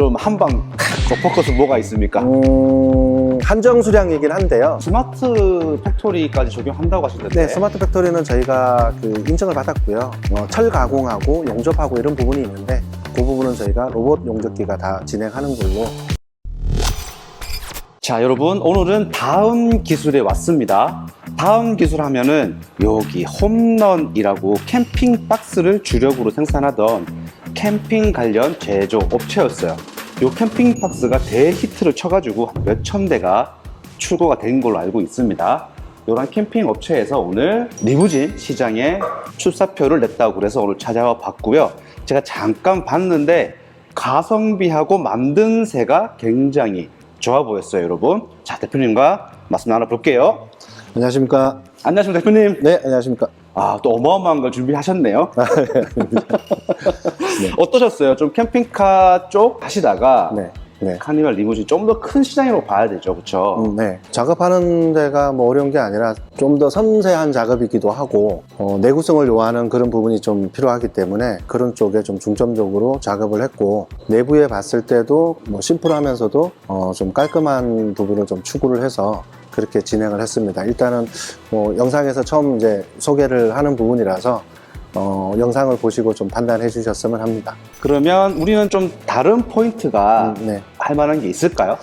좀 한방 포커스 뭐가 있습니까? 음, 한정 수량이긴 한데요. 스마트 팩토리까지 적용한다고 하셨는데 네, 스마트 팩토리는 저희가 그 인증을 받았고요. 어, 철 가공하고 용접하고 이런 부분이 있는데 그 부분은 저희가 로봇 용접기가 다 진행하는 걸로 자 여러분 오늘은 다음 기술에 왔습니다 다음 기술 하면은 여기 홈런이라고 캠핑 박스를 주력으로 생산하던 캠핑 관련 제조 업체였어요 요 캠핑 박스가 대히트를 쳐가지고 몇천 대가 출고가 된 걸로 알고 있습니다 이런 캠핑 업체에서 오늘 리무진 시장에 출사표를 냈다고 그래서 오늘 찾아와 봤고요 제가 잠깐 봤는데 가성비하고 만듦새가 굉장히 좋아 보였어요, 여러분. 자, 대표님과 말씀 나눠볼게요. 안녕하십니까? 안녕하십니까, 대표님. 네, 안녕하십니까? 아, 또 어마어마한 걸 준비하셨네요. 어떠셨어요? 좀 캠핑카 쪽 하시다가 네, 네. 카니발 리무진 좀 더 큰 시장으로 봐야 되죠, 그쵸? 음, 네. 작업하는 데가 뭐 어려운 게 아니라 좀 더 섬세한 작업이기도 하고 어, 내구성을 요하는 그런 부분이 좀 필요하기 때문에 그런 쪽에 좀 중점적으로 작업을 했고 내부에 봤을 때도 뭐 심플하면서도 어, 좀 깔끔한 부분을 좀 추구를 해서 그렇게 진행을 했습니다. 일단은 뭐 영상에서 처음 이제 소개를 하는 부분이라서 어, 영상을 보시고 좀 판단해 주셨으면 합니다. 그러면 우리는 좀 다른 포인트가 음, 네. 할 만한 게 있을까요?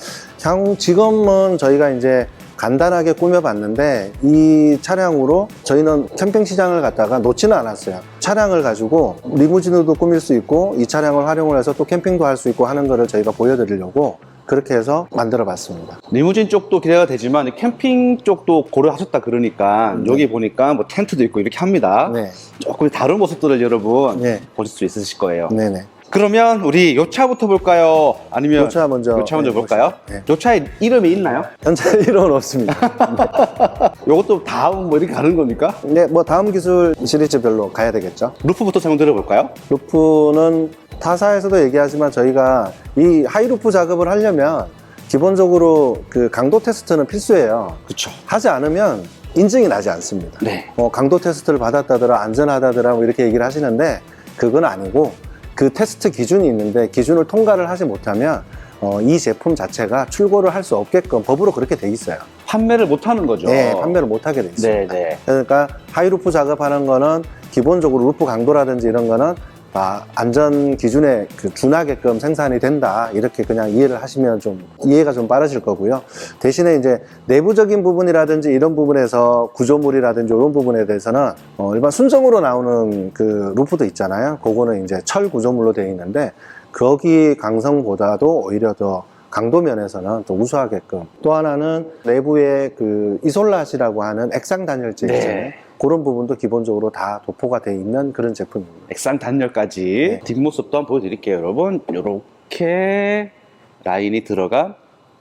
향후 지금은 저희가 이제 간단하게 꾸며봤는데 이 차량으로 저희는 캠핑 시장을 갖다가 놓지는 않았어요. 차량을 가지고 리무진으로도 꾸밀 수 있고 이 차량을 활용을 해서 또 캠핑도 할 수 있고 하는 거를 저희가 보여드리려고 그렇게 해서 만들어 봤습니다. 리무진 쪽도 기대가 되지만 캠핑 쪽도 고려하셨다 그러니까 네. 여기 보니까 뭐 텐트도 있고 이렇게 합니다. 네. 조금 다른 모습들을 여러분 네. 보실 수 있으실 거예요. 네네. 그러면 우리 요 차부터 볼까요? 아니면 요차 먼저. 요차 먼저 네, 볼까요? 네. 요 차에 이름이 있나요? 현재 이론은 없습니다. 요것도 다음 뭐 이렇게 가는 겁니까? 네, 뭐 다음 기술 시리즈별로 가야 되겠죠. 루프부터 설명 드려볼까요? 루프는 타사에서도 얘기하지만 저희가 이 하이루프 작업을 하려면 기본적으로 그 강도 테스트는 필수예요. 그쵸. 하지 않으면 인증이 나지 않습니다. 네. 뭐 강도 테스트를 받았다더라, 안전하다더라, 뭐 이렇게 얘기를 하시는데 그건 아니고 그 테스트 기준이 있는데 기준을 통과를 하지 못하면 어, 이 제품 자체가 출고를 할 수 없게끔 법으로 그렇게 돼 있어요. 판매를 못 하는 거죠. 네, 판매를 못 하게 돼 있습니다. 네, 네. 그러니까 하이루프 작업하는 거는 기본적으로 루프 강도라든지 이런 거는 아, 안전 기준에 그 준하게끔 생산이 된다 이렇게 그냥 이해를 하시면 좀 이해가 좀 빠르실 거고요. 대신에 이제 내부적인 부분이라든지 이런 부분에서 구조물이라든지 이런 부분에 대해서는 어, 일반 순정으로 나오는 그 루프도 있잖아요. 그거는 이제 철 구조물로 되어 있는데 거기 강성보다도 오히려 더 강도 면에서는 더 우수하게끔 또 하나는 내부에 그 이솔라시라고 하는 액상 단열재 네. 있잖아요. 그런 부분도 기본적으로 다 도포가 돼 있는 그런 제품입니다. 액상 단열까지 네. 뒷모습도 한번 보여드릴게요, 여러분. 요렇게 라인이 들어간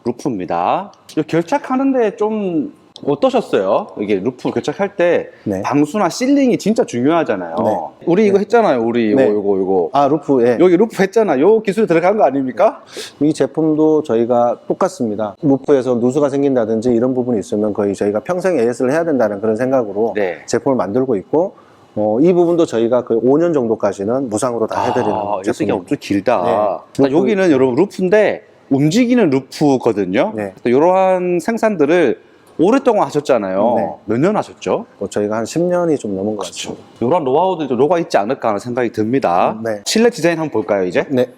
루프입니다. 요 결착하는데 좀 어떠셨어요? 이게 루프 결착할 때 네. 방수나 실링이 진짜 중요하잖아요. 네. 우리 이거 했잖아요. 우리 이거 네. 이거 이거. 아 루프 예. 여기 루프 했잖아. 요 기술 들어간 거 아닙니까? 이 제품도 저희가 똑같습니다. 루프에서 누수가 생긴다든지 이런 부분이 있으면 거의 저희가 평생 AS를 해야 된다는 그런 생각으로 네. 제품을 만들고 있고 어, 이 부분도 저희가 거의 5년 정도까지는 무상으로 다 해드리는 아, 이 쓰기가 제품입니다. 엄청 길다. 네. 자, 여기는 여러분 루프인데 움직이는 루프거든요. 네. 이러한 생산들을 오랫동안 하셨잖아요. 네. 몇 년 하셨죠? 뭐 저희가 한 10년이 좀 넘은 것 그렇죠. 같습니다. 이런 노하우들도 녹아 있지 않을까 하는 생각이 듭니다. 네. 실내 디자인 한번 볼까요, 이제? 네.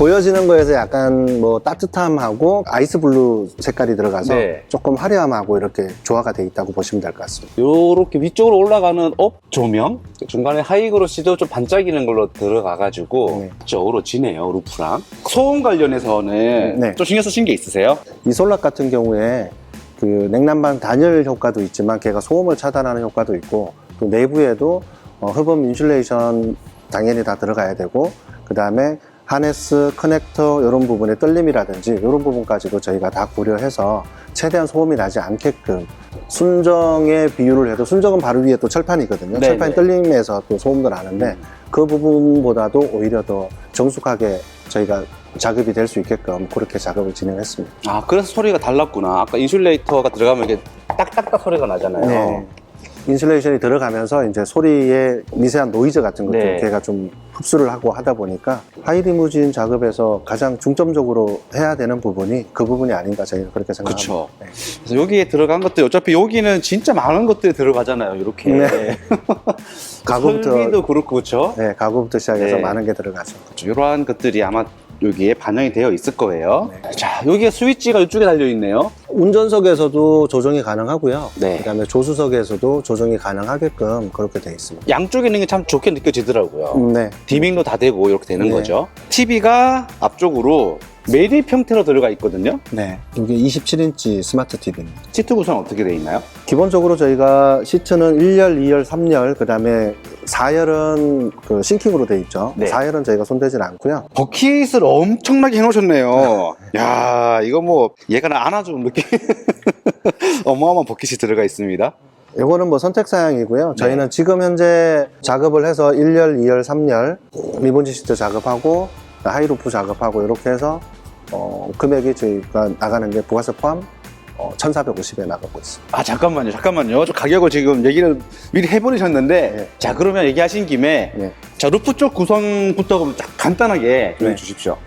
보여지는 거에서 약간 뭐 따뜻함하고 아이스 블루 색깔이 들어가서 네. 조금 화려함하고 이렇게 조화가 돼 있다고 보시면 될 것 같습니다. 요렇게 위쪽으로 올라가는 업 조명 중간에 하이그로시도 좀 반짝이는 걸로 들어가가지고 네. 좀 어우러지네요 루프랑 소음 관련해서는 네. 좀 신경 쓰신 게 있으세요? 이 솔락 같은 경우에 그 냉난방 단열 효과도 있지만 걔가 소음을 차단하는 효과도 있고 또 내부에도 어, 흡음 인슐레이션 당연히 다 들어가야 되고 그 다음에 하네스, 커넥터 이런 부분의 떨림이라든지 이런 부분까지도 저희가 다 고려해서 최대한 소음이 나지 않게끔 순정의 비율을 해도 순정은 바로 위에 또 철판이거든요. 네, 철판이 네. 떨림에서 또 소음도 나는데 그 부분보다도 오히려 더 정숙하게 저희가 작업이 될 수 있게끔 그렇게 작업을 진행했습니다. 아 그래서 소리가 달랐구나 아까 인슐레이터가 들어가면 이게 딱딱딱 소리가 나잖아요 네. 인슐레이션이 들어가면서 이제 소리의 미세한 노이즈 같은 것들 네. 걔가 좀 흡수를 하고 하다 보니까 하이리무진 작업에서 가장 중점적으로 해야 되는 부분이 그 부분이 아닌가 저희는 그렇게 생각합니다. 그쵸. 네. 그래서 여기에 들어간 것들 어차피 여기는 진짜 많은 것들이 들어가잖아요. 이렇게 네. 가구부터- 설비도 그렇고 그렇죠. 네, 가구부터 시작해서 네. 많은 게 들어가죠. 이러한 것들이 아마 여기에 반영이 되어 있을 거예요. 네. 자, 여기에 스위치가 이쪽에 달려 있네요. 운전석에서도 조정이 가능하고요. 네. 그다음에 조수석에서도 조정이 가능하게끔 그렇게 되어 있습니다. 양쪽에 있는 게 참 좋게 느껴지더라고요. 네. 디밍도 다 되고 이렇게 되는 네. 거죠. TV가 앞쪽으로 매립 형태로 들어가 있거든요. 네. 이게 27인치 스마트 TV입니다. 시트 구성 어떻게 되어 있나요? 기본적으로 저희가 시트는 1열, 2열, 3열, 그 다음에 4열은 그 싱킹으로 되어 있죠. 네. 4열은 저희가 손대진 않고요. 버킷을 엄청나게 해놓으셨네요. 야, 이거 뭐 얘가 나 안아주는 느낌. 어마어마한 버킷이 들어가 있습니다. 이거는 뭐 선택 사양이고요. 네. 저희는 지금 현재 작업을 해서 1열, 2열, 3열 리본지 시트 작업하고 하이루프 작업하고 이렇게 해서 어, 금액이 저희가 나가는 게 부가세 포함 어, 1,450에 나가고 있습니다. 아 잠깐만요, 잠깐만요. 저 가격을 지금 얘기를 미리 해버리셨는데, 네. 자 그러면 얘기하신 김에 네. 자 루프 쪽 구성부터 딱 간단하게 좀 네. 해주십시오.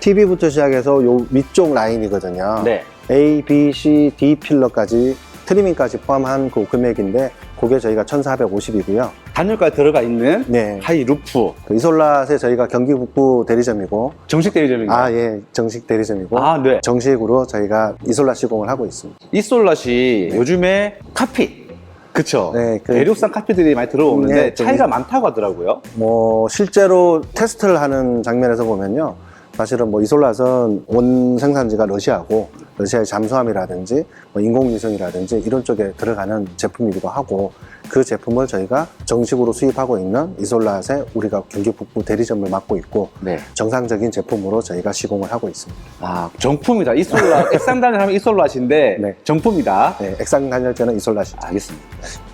TV부터 시작해서 요 위쪽 라인이거든요. 네. A, B, C, D 필러까지 트리밍까지 포함한 그 금액인데 그게 저희가 1,450이고요. 단열까지 들어가 있는 네. 하이 루프 그 이솔라세 저희가 경기 북부 대리점이고 정식 대리점인가요? 아, 예. 정식 대리점이고 아, 네. 정식으로 저희가 이솔라 시공을 하고 있습니다. 이솔라시 요즘에 카피. 그쵸. 네, 그- 대륙산 카피들이 많이 들어오는데 네, 좀- 차이가 많다고 하더라고요. 뭐 실제로 테스트를 하는 장면에서 보면요. 사실은 뭐 이솔라선 원 생산지가 러시아고 러시아의 잠수함이라든지 뭐 인공위성이라든지 이런 쪽에 들어가는 제품이기도 하고 그 제품을 저희가 정식으로 수입하고 있는 이솔라세 우리가 경기 북부 대리점을 맡고 있고 네. 정상적인 제품으로 저희가 시공을 하고 있습니다. 아, 정품이다. 이솔라, 액상단을 하면 이솔라시인데 네. 정품이다. 네, 액상 단열재는 이솔라시. 알겠습니다.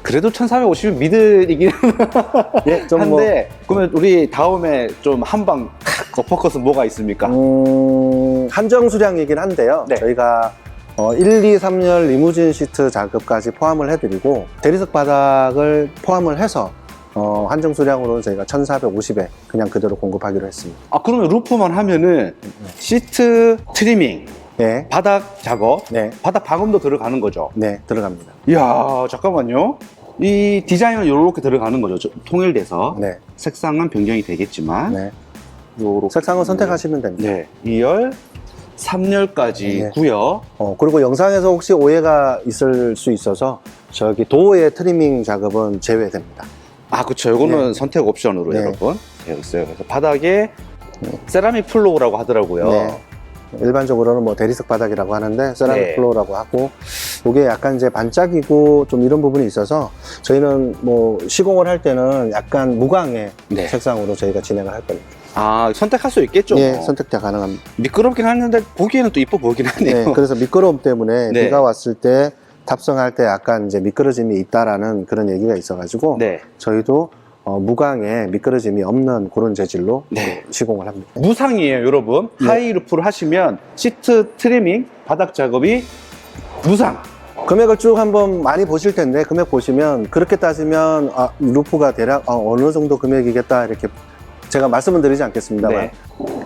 그래도 1450은 미들이긴 예, 좀 뭐, 한데 그러면 우리 다음에 좀 한방 어퍼컷은 뭐가 있습니까? 음, 한정 수량이긴 한데요. 네. 저희가 어, 1, 2, 3열 리무진 시트 작업까지 포함을 해드리고 대리석 바닥을 포함을 해서 어, 한정 수량으로 저희가 1,450에 그냥 그대로 공급하기로 했습니다. 아 그러면 루프만 하면은 시트 트리밍, 네, 바닥 작업, 네, 바닥 방음도 들어가는 거죠. 네, 들어갑니다. 이야 잠깐만요. 이 디자인은 이렇게 들어가는 거죠. 저- 통일돼서 네, 색상은 변경이 되겠지만 네. 요렇게 색상은 선택하시면 됩니다. 네 2열, 3열까지 네. 고요. 어, 그리고 영상에서 혹시 오해가 있을 수 있어서 저기 도어의 트리밍 작업은 제외됩니다. 아, 그쵸. 이거는 선택 옵션으로 네. 여러분 되어 있어요. 그래서 바닥에 세라믹 플로우라고 하더라고요. 네. 일반적으로는 뭐 대리석 바닥이라고 하는데 세라믹 네. 플로어라고 하고 이게 약간 이제 반짝이고 좀 이런 부분이 있어서 저희는 뭐 시공을 할 때는 약간 무광의 네. 색상으로 저희가 진행을 할 겁니다. 아, 선택할 수 있겠죠. 예, 뭐. 선택자 가능합니다. 미끄럽긴 하는데 보기에는 또 이뻐 보이긴 하네요. 네, 그래서 미끄러움 때문에 네. 비가 왔을 때 탑승할 때 약간 이제 미끄러짐이 있다라는 그런 얘기가 있어가지고 네. 저희도 어, 무광에 미끄러짐이 없는 그런 재질로 네. 시공을 합니다. 무상이에요, 여러분. 네. 하이 루프를 하시면 시트 트리밍, 바닥 작업이 무상. 금액을 쭉 한번 많이 보실 텐데 금액 보시면 그렇게 따지면 아, 루프가 대략 어, 어느 정도 금액이겠다 이렇게 제가 말씀은 드리지 않겠습니다만 네.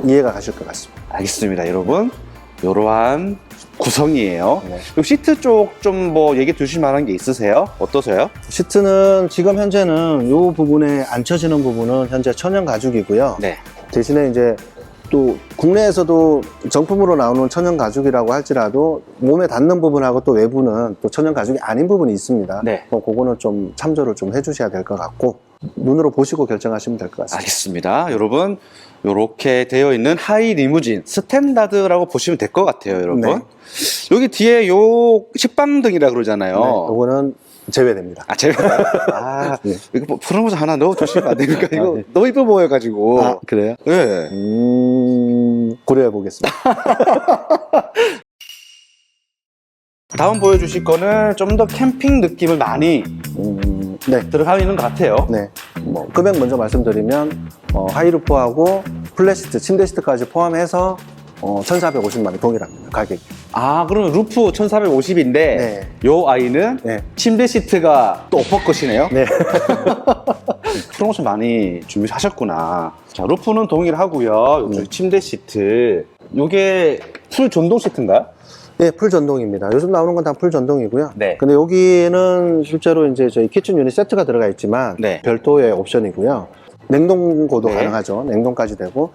이해가 가실 것 같습니다. 알겠습니다, 여러분. 이러한 구성이에요. 네. 그럼 시트 쪽 좀 뭐 얘기 주실 만한 게 있으세요? 어떠세요? 시트는 지금 현재는 이 부분에 앉혀지는 부분은 현재 천연 가죽이고요. 네. 대신에 이제 또 국내에서도 정품으로 나오는 천연 가죽이라고 할지라도 몸에 닿는 부분하고 또 외부는 또 천연 가죽이 아닌 부분이 있습니다. 네. 뭐 그거는 좀 참조를 좀 해주셔야 될 것 같고 눈으로 보시고 결정하시면 될 것 같습니다. 알겠습니다. 여러분, 이렇게 되어 있는 하이 리무진 스탠다드라고 보시면 될 것 같아요, 여러분. 네. 여기 뒤에 요 식빵등이라 그러잖아요. 네, 이거는 제외됩니다. 아, 제가 아, 네. 이거 뭐 프로모션 하나 넣어 주시면 안 됩니까? 이거 아, 네. 너무 이뻐 보여가지고. 아, 그래요? 네. 음, 고려해 보겠습니다. 다음 보여주실 거는 좀 더 캠핑 느낌을 많이 음, 네. 들어가 있는 것 같아요. 네. 뭐, 금액 먼저 말씀드리면, 어, 하이루프하고 플래시트, 침대 시트까지 포함해서 어, 1,450만 원 동일합니다. 가격이. 아, 그러면 루프 1450인데 네. 요 아이는 네. 침대 시트가 또 오퍼컷이네요. 네. 프로모션 많이 준비하셨구나. 자, 루프는 동일하고요. 네. 침대 시트. 요게 풀 전동 시트인가요? 네, 풀 전동입니다. 요즘 나오는 건 다 풀 전동이고요. 네. 근데 여기는 실제로 이제 저희 키친 유닛 세트가 들어가 있지만 네. 별도의 옵션이고요. 냉동고도 네. 가능하죠. 냉동까지 되고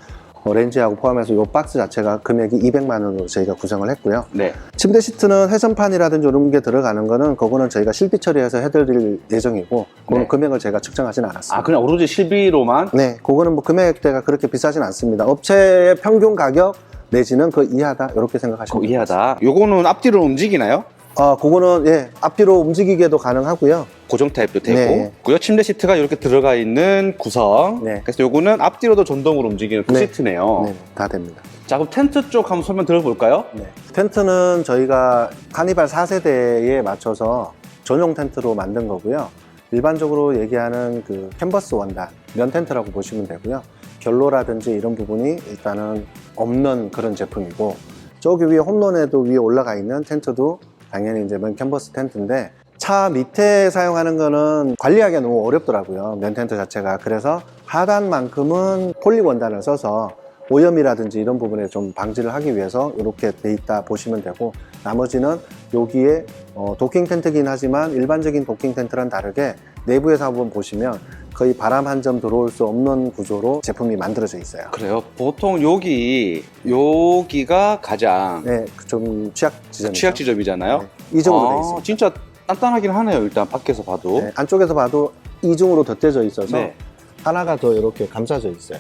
어, 렌즈하고 포함해서 이 박스 자체가 금액이 200만 원으로 저희가 구성을 했고요. 네. 침대 시트는 회전판이라든지 이런 게 들어가는 거는 그거는 저희가 실비 처리해서 해드릴 예정이고 그거는 네. 금액을 제가 측정하지는 않았습니다. 아, 그냥 오로지 실비로만? 네, 그거는 뭐 금액대가 그렇게 비싸진 않습니다. 업체의 평균 가격 내지는 그 이하다 이렇게 생각하시면 그. 이하다. 요거는 앞뒤로 움직이나요? 아, 그거는 예 앞뒤로 움직이게도 가능하고요. 고정 타입도 되고. 네. 고요 침대 시트가 이렇게 들어가 있는 구성. 네. 그래서 요거는 앞뒤로도 전동으로 움직이는 그 네. 시트네요. 네, 다 됩니다. 자, 그럼 텐트 쪽 한번 설명 들어볼까요? 네. 텐트는 저희가 카니발 4세대에 맞춰서 전용 텐트로 만든 거고요. 일반적으로 얘기하는 그 캔버스 원단, 면 텐트라고 보시면 되고요. 결로라든지 이런 부분이 일단은 없는 그런 제품이고, 저기 위에 홈런에도 위에 올라가 있는 텐트도 당연히 이제 면 캔버스 텐트인데, 차 밑에 사용하는 거는 관리하기가 너무 어렵더라고요. 면 텐트 자체가. 그래서 하단만큼은 폴리 원단을 써서 오염이라든지 이런 부분에 좀 방지를 하기 위해서 이렇게 돼 있다 보시면 되고 나머지는 여기에 어, 도킹 텐트긴 하지만 일반적인 도킹 텐트랑 다르게 내부에서 한번 보시면 거의 바람 한 점 들어올 수 없는 구조로 제품이 만들어져 있어요. 그래요. 보통 여기, 여기가 가장 네, 좀 취약 지점이죠. 취약 지점이잖아요. 네, 이중으로 돼 아, 있습니다. 진짜 단단하긴 하네요. 일단 밖에서 봐도. 네, 안쪽에서 봐도 이중으로 덧대져 있어서 네. 하나가 더 이렇게 감싸져 있어요.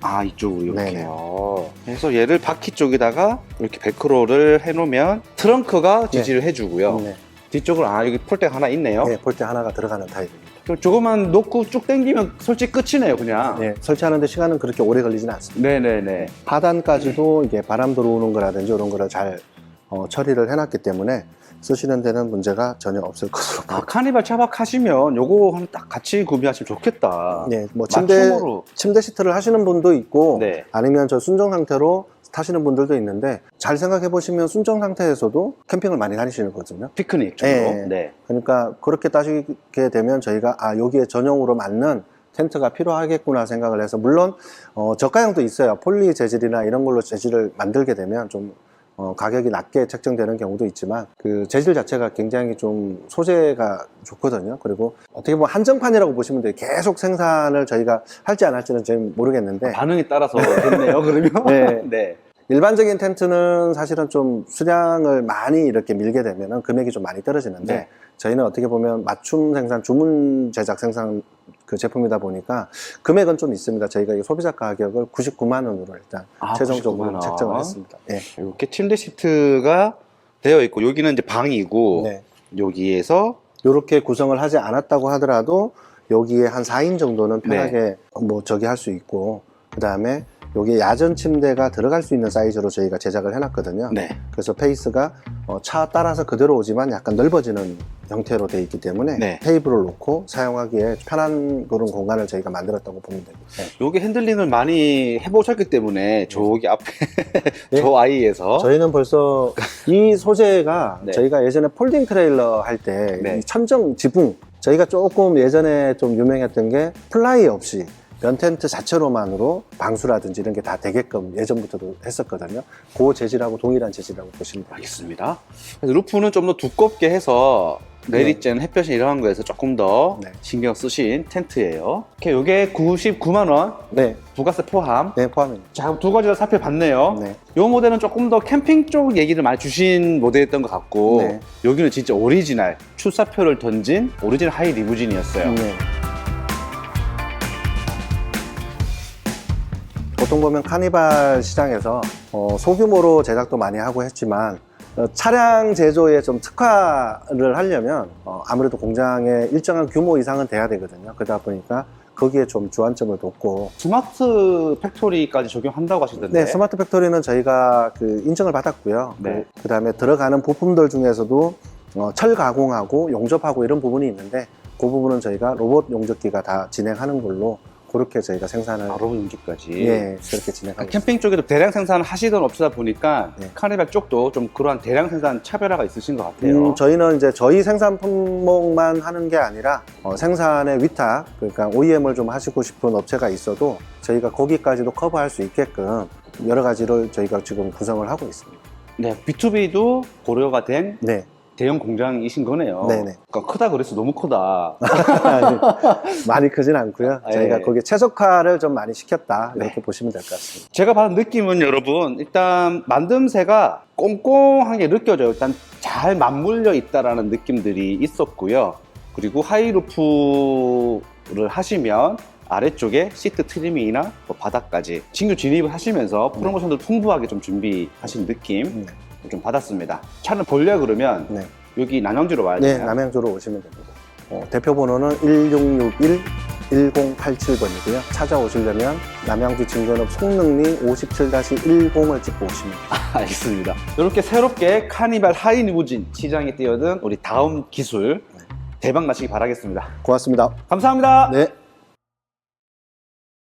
아 이쪽으로. 이렇게요. 그래서 얘를 바퀴 쪽에다가 이렇게 베크로를 해놓으면 트렁크가 지지를 해주고요. 네, 뒤쪽으로 아 여기 폴대가 하나 있네요. 네, 볼때 하나가 들어가는 타입입니다. 좀 조금만 놓고 쭉 당기면 솔직히 끝이네요, 그냥. 네, 설치하는데 시간은 그렇게 오래 걸리지는 않습니다. 네네네. 하단까지도 이게 바람 들어오는 거라든지 이런 거를 잘 어, 처리를 해놨기 때문에 쓰시는 데는 문제가 전혀 없을 것으로 아 카니발 차박하시면 요거 하나 딱 같이 구매하시면 좋겠다. 네, 뭐 침대 맞춤으로. 침대 시트를 하시는 분도 있고 네. 아니면 저 순정 상태로 타시는 분들도 있는데 잘 생각해 보시면 순정 상태에서도 캠핑을 많이 다니시는 거거든요. 피크닉 쪽으로. 네. 네. 그러니까 그렇게 따지게 되면 저희가 아 여기에 전용으로 맞는 텐트가 필요하겠구나 생각을 해서 물론 어, 저가형도 있어요. 폴리 재질이나 이런 걸로 재질을 만들게 되면 좀 어, 가격이 낮게 책정되는 경우도 있지만 그 재질 자체가 굉장히 좀 소재가 좋거든요. 그리고 어떻게 보면 한정판이라고 보시면 돼요. 계속 생산을 저희가 할지 안 할지는 잘 모르겠는데 반응에 따라서 됐네요, 그러면. 네. 네. 일반적인 텐트는 사실은 좀 수량을 많이 이렇게 밀게 되면 금액이 좀 많이 떨어지는데 네. 저희는 어떻게 보면 맞춤 생산, 주문 제작 생산 그 제품이다 보니까 금액은 좀 있습니다. 저희가 이 소비자 가격을 99만 원으로 일단 아, 최종적으로 99만 원. 책정을 했습니다. 네. 이렇게 침대 시트가 되어 있고 여기는 이제 방이고 네. 여기에서 이렇게 구성을 하지 않았다고 하더라도 여기에 한 4인 정도는 네. 편하게 뭐 저기 할 수 있고 그 다음에 여기에 야전 침대가 들어갈 수 있는 사이즈로 저희가 제작을 해놨거든요. 네. 그래서 페이스가 어, 차 따라서 그대로 오지만 약간 넓어지는 형태로 되어 있기 때문에 네. 테이블을 놓고 사용하기에 편한 그런 공간을 저희가 만들었다고 보면 됩니다. 네. 여기 핸들링을 많이 해보셨기 때문에 저기 앞에 네. 저 아이에서 저희는 벌써 이 소재가 네. 저희가 예전에 폴딩 트레일러 할때 네. 천정 지붕 저희가 조금 예전에 좀 유명했던 게 플라이 없이 면 텐트 자체로만으로 방수라든지 이런 게 다 되게끔 예전부터도 했었거든요. 그 재질하고 동일한 재질이라고 보시면 됩니다. 알겠습니다. 그래서 루프는 좀 더 두껍게 해서 내리쬐는 햇볕이 이런 거에서 조금 더 네. 신경 쓰신 텐트예요. 이렇게 이게 99만 원 네, 부가세 포함. 네 포함입니다. 자, 그럼 두 가지 다 살펴봤네요. 네. 이 모델은 조금 더 캠핑 쪽 얘기를 많이 주신 모델이었던 것 같고 네. 여기는 진짜 오리지널 출사표를 던진 오리지널 하이 리무진이었어요. 네. 보통 보면 카니발 시장에서 어, 소규모로 제작도 많이 하고 했지만 어, 차량 제조에 좀 특화를 하려면 어, 아무래도 공장에 일정한 규모 이상은 돼야 되거든요. 그러다 보니까 거기에 좀 주안점을 뒀고 스마트 팩토리까지 적용한다고 하시던데. 네, 스마트 팩토리는 저희가 그 인증을 받았고요. 네. 그 다음에 들어가는 부품들 중에서도 어, 철 가공하고 용접하고 이런 부분이 있는데 그 부분은 저희가 로봇 용접기가 다 진행하는 걸로 그렇게 저희가 생산을 바로 연기까지. 예, 그렇게 진행하고 아, 캠핑 쪽에도 대량 생산을 하시던 업체다 보니까 네. 카니발 쪽도 좀 그러한 대량 생산 차별화가 있으신 것 같아요. 음, 저희는 이제 저희 생산 품목만 하는 게 아니라 어, 생산의 위탁, 그러니까 OEM을 좀 하시고 싶은 업체가 있어도 저희가 거기까지도 커버할 수 있게끔 여러 가지를 저희가 지금 구성을 하고 있습니다. 네, B2B도 고려가 된 네. 대형 공장이신 거네요. 네네. 그러니까 크다 그래서 너무 크다. 아니, 많이 크진 않고요. 아, 저희가 예. 거기에 최적화를 좀 많이 시켰다. 이렇게 네. 보시면 될 것 같습니다. 제가 받은 느낌은 여러분 일단 만듦새가 꽁꽁하게 느껴져요. 일단 잘 맞물려 있다라는 느낌들이 있었고요. 그리고 하이루프를 하시면 아래쪽에 시트 트리밍이나 뭐 바닥까지 신규 진입을 하시면서 프로모션들 풍부하게 좀 준비하신 느낌 네. 좀 받았습니다. 차를 보려 그러면 네. 여기 남양주로 와야 네, 돼요. 남양주로 오시면 됩니다. 어, 대표 번호는 1661 1087번이고요. 찾아오시려면 남양주 진건업 송능리 57-10을 찍고 오시면 됩니다. 알겠습니다. 이렇게 새롭게 카니발 하이리무진 시장에 뛰어든 우리 다음 기술 대박 나시기 바라겠습니다. 고맙습니다. 감사합니다. 네.